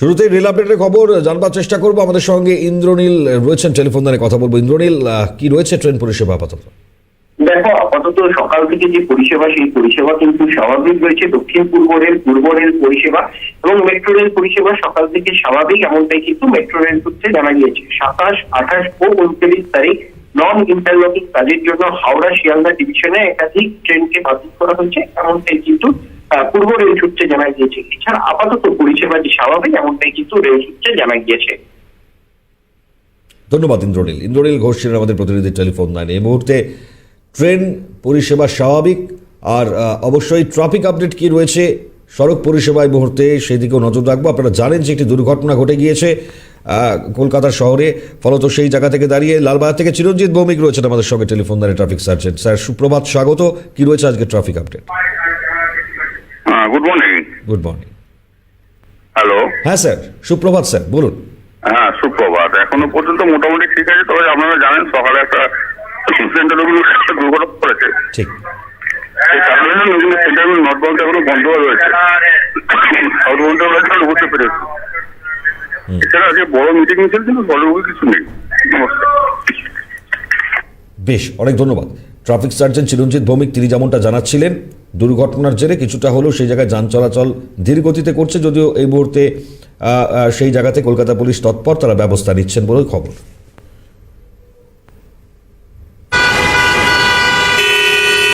শুরুতেই রেল আপডেটের খবর, জানবার চেষ্টা করব। আমাদের সঙ্গে ইন্দ্রনীল রয়েছেন, টেলিফোন দ্বারে কথা বলব। ইন্দ্রনীল কি রয়েছে ট্রেন পরিষেবা আপাতত? দেখো, আপাতত সকাল থেকে যে পরিষেবা, সেই পরিষেবা কিন্তু স্বাভাবিক রয়েছে। দক্ষিণ পূর্ব রেল পূর্ব রেল পরিষেবা এবং মেট্রো রেল পরিষেবা সকাল থেকে স্বাভাবিক, এমনটাই কিন্তু মেট্রো রেল সূত্রে জানা গিয়েছে। সাতাশ, আঠাশ ও উনত্রিশ তারিখ নন ইন্টারলকিং কাজের জন্য হাওড়া শিয়ালদা ডিভিশনে একাধিক ট্রেনকে বাতিল করা হয়েছে। এমনটাই কিন্তু পূর্ব রেল সূত্রে জানা গিয়েছে এছাড়া আপাতত পরিষেবা যে স্বাভাবিক এমনটাই কিন্তু রেল সূত্রে জানা গিয়েছে। ধন্যবাদ ইন্দ্রনীল। ইন্দ্রনীল ঘোষ ছিলেন আমাদের প্রতিনিধি টেলিফোন লাইনে। এই মুহূর্তে ট্রেন পরিষেবা স্বাভাবিক আর অবশ্যই ট্রাফিক আপডেট কি রয়েছে? সড়ক পরিষেবা এই মুহূর্তে সেদিকেও নজর রাখব। আপনারা জানেন যে একটি দুর্ঘটনা ঘটে গিয়েছে আহ, কলকাতার শহরে। ফলত সেই জায়গা থেকে দাঁড়িয়ে লালবাগ থেকে চিরঞ্জিত ভৌমিক রয়েছেন আমাদের সঙ্গে টেলিফোন দ্বারে ট্রাফিক সার্জেন্ট। স্যার সুপ্রভাত স্বাগত। কি রয়েছে আজকে traffic update? Good morning good morning hello হ্যাঁ স্যার। সুপ্রভাত স্যার। বলুন। হ্যাঁ সুপ্রভাত। এখনও পর্যন্ত মোটামুটি ঠিক আছে তবে আপনারা জানেন সকালে একটা সেন্টারগুলো একটা দুর্ঘটনা করেছে ঠিক। সেই কারণে না নতুন সেন্টারগুলো এখনও বন্ধ রয়েছে। সাউথ বন্ধ রয়েছে বুঝতে পেরেছি। এছাড়া আজকে বড় মিটিং মিছিল কিন্তু বড় কিছু নেই। নমস্কার। বেশ অনেক ধন্যবাদ। ট্রাফিক সার্জন চিরঞ্জিত ভৌমিক তিনি যেমনটা জানাচ্ছিলেন দুর্ঘটনার জেরে কিছুটা হলেও সেই জায়গায় যান চলাচল ধীর গতিতে করছে, যদিও এই মুহূর্তে সেই জায়গাতে কলকাতা পুলিশ তৎপর তারা ব্যবস্থা নিচ্ছেন বলে খবর।